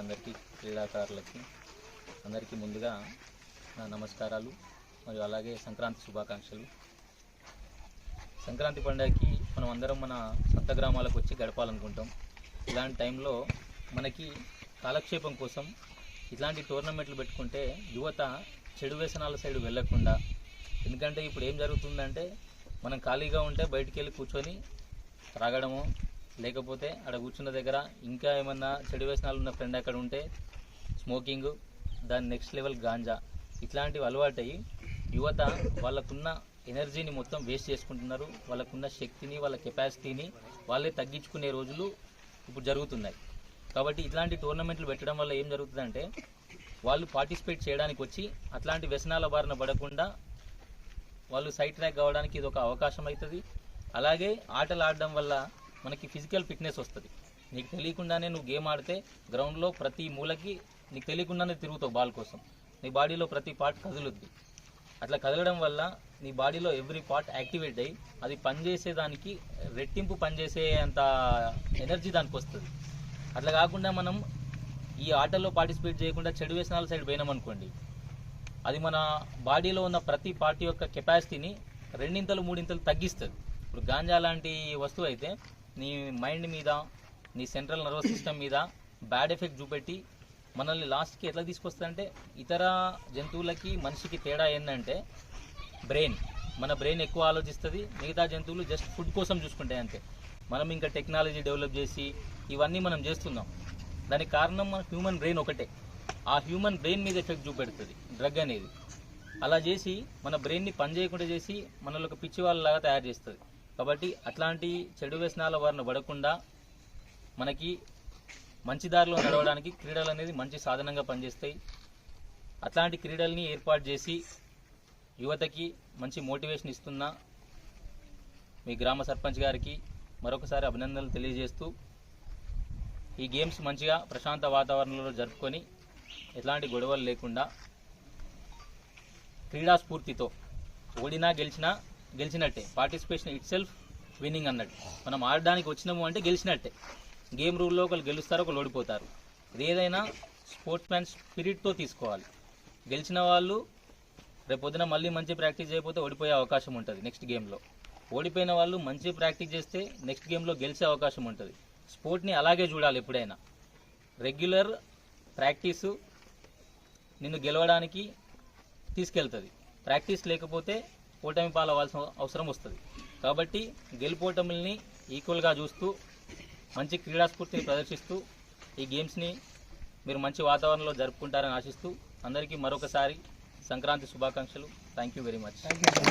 అందరికీ క్రీడాకారులకి అందరికీ ముందుగా నా నమస్కారాలు మరియు అలాగే సంక్రాంతి శుభాకాంక్షలు. సంక్రాంతి పండుగకి మనం అందరం మన సొంత గ్రామాలకు వచ్చి గడపాలనుకుంటాం. ఇలాంటి టైంలో మనకి కాలక్షేపం కోసం ఇట్లాంటి టోర్నమెంట్లు పెట్టుకుంటే యువత చెడు వ్యసనాల సైడ్ వెళ్ళకుండా ఎందుకంటే ఇప్పుడు ఏం జరుగుతుందంటే మనం ఖాళీగా ఉంటే బయటికి వెళ్ళి కూర్చొని త్రాగడము లేకపోతే అక్కడ కూర్చున్న దగ్గర ఇంకా ఏమన్నా చెడు వ్యసనాలు ఉన్న ఫ్రెండ్ అక్కడ ఉంటే స్మోకింగ్ దాని నెక్స్ట్ లెవెల్ గాంజా ఇట్లాంటివి అలవాటయ్యి యువత వాళ్ళకున్న ఎనర్జీని మొత్తం వేస్ట్ చేసుకుంటున్నారు. వాళ్ళకున్న శక్తిని వాళ్ళ కెపాసిటీని వాళ్ళే తగ్గించుకునే రోజులు ఇప్పుడు జరుగుతున్నాయి. కాబట్టి ఇట్లాంటి టోర్నమెంట్లు పెట్టడం వల్ల ఏం జరుగుతుందంటే వాళ్ళు పార్టిసిపేట్ చేయడానికి వచ్చి అట్లాంటి వ్యసనాల బారిన పడకుండా వాళ్ళు సైడ్ ట్రాక్ కావడానికి ఇది ఒక అవకాశం అవుతుంది. అలాగే ఆటలు ఆడడం వల్ల మనకి ఫిజికల్ ఫిట్నెస్ వస్తుంది. నీకు తెలియకుండానే నువ్వు గేమ్ ఆడితే గ్రౌండ్లో ప్రతి మూలకి నీకు తెలియకుండానే తిరుగుతావు బాల్ కోసం. నీ బాడీలో ప్రతి పార్ట్ కదులుద్ది. అట్లా కదలడం వల్ల నీ బాడీలో ఎవ్రీ పార్ట్ యాక్టివేట్ అయ్యి అది పనిచేసేదానికి రెట్టింపు పనిచేసే అంత ఎనర్జీ దానికి వస్తుంది. అట్లా కాకుండా మనం ఈ ఆటల్లో పార్టిసిపేట్ చేయకుండా చెడు వ్యసనాల సైడ్ పోయినామనుకోండి అది మన బాడీలో ఉన్న ప్రతి పార్టీ యొక్క కెపాసిటీని రెండింతలు మూడింతలు తగ్గిస్తుంది. ఇప్పుడు గాంజా లాంటి వస్తువు అయితే నీ మైండ్ మీద నీ సెంట్రల్ నర్వస్ సిస్టమ్ మీద బ్యాడ్ ఎఫెక్ట్ చూపెట్టి మనల్ని లాస్ట్కి ఎట్లా తీసుకొస్తుందంటే ఇతర జంతువులకి మనిషికి తేడా ఏంటంటే బ్రెయిన్. మన బ్రెయిన్ ఎక్కువ ఆలోచిస్తుంది మిగతా జంతువులు జస్ట్ ఫుడ్ కోసం చూసుకుంటాయి అంతే. మనం ఇంకా టెక్నాలజీ డెవలప్ చేసి ఇవన్నీ మనం చేస్తున్నాం. దానికి కారణం మన హ్యూమన్ బ్రెయిన్ ఒకటే. ఆ హ్యూమన్ బ్రెయిన్ మీద ఎఫెక్ట్ చూపెడుతుంది డ్రగ్ అనేది. అలా చేసి మన బ్రెయిన్ని పనిచేయకుండా చేసి మనలో ఒక పిచ్చి వాళ్ళలాగా తయారు చేస్తుంది. కాబట్టి అట్లాంటి చెడు వ్యసనాల వారిని పడకుండా మనకి మంచి దారిలో నడవడానికి క్రీడలు అనేది మంచి సాధనంగా పనిచేస్తాయి. అట్లాంటి క్రీడల్ని ఏర్పాటు చేసి యువతకి మంచి మోటివేషన్ ఇస్తున్న మీ గ్రామ సర్పంచ్ గారికి మరొకసారి అభినందనలు తెలియజేస్తూ ఈ గేమ్స్ మంచిగా ప్రశాంత వాతావరణంలో జరుపుకొని ఎలాంటి గొడవలు లేకుండా క్రీడా స్ఫూర్తితో ఓడినా గెలిచినా గెలిచినట్టే. పార్టిసిపేషన్ ఇట్ సెల్ఫ్ విన్నింగ్ అన్నట్టు. మనం ఆడడానికి వచ్చినాము అంటే గెలిచినట్టే. గేమ్ రూల్లో ఒకరు గెలుస్తారు ఒకరు ఓడిపోతారు. ఏదైనా స్పోర్ట్స్ మ్యాన్ స్పిరిట్తో తీసుకోవాలి. గెలిచిన వాళ్ళు రేపు పొద్దున మళ్ళీ మంచి ప్రాక్టీస్ చేయకపోతే ఓడిపోయే అవకాశం ఉంటుంది నెక్స్ట్ గేమ్లో ఓడిపోయిన వాళ్ళు మంచి ప్రాక్టీస్ చేస్తే నెక్స్ట్ గేమ్లో గెలిచే అవకాశం ఉంటుంది. స్పోర్ట్ని అలాగే చూడాలి ఎప్పుడైనా. రెగ్యులర్ ప్రాక్టీసు నిన్ను గెలవడానికి తీసుకెళ్తుంది. ప్రాక్టీస్ లేకపోతే ఓటమి పాలవలసిన అవసరం వస్తుంది. కాబట్టి గెలుపోటముల్ని ఈక్వల్గా చూస్తూ మంచి క్రీడాస్ఫూర్తిని ప్రదర్శిస్తూ ఈ గేమ్స్ని మీరు మంచి వాతావరణంలో జరుపుకుంటారని ఆశిస్తూ అందరికీ మరొకసారి సంక్రాంతి శుభాకాంక్షలు. Thank you very much.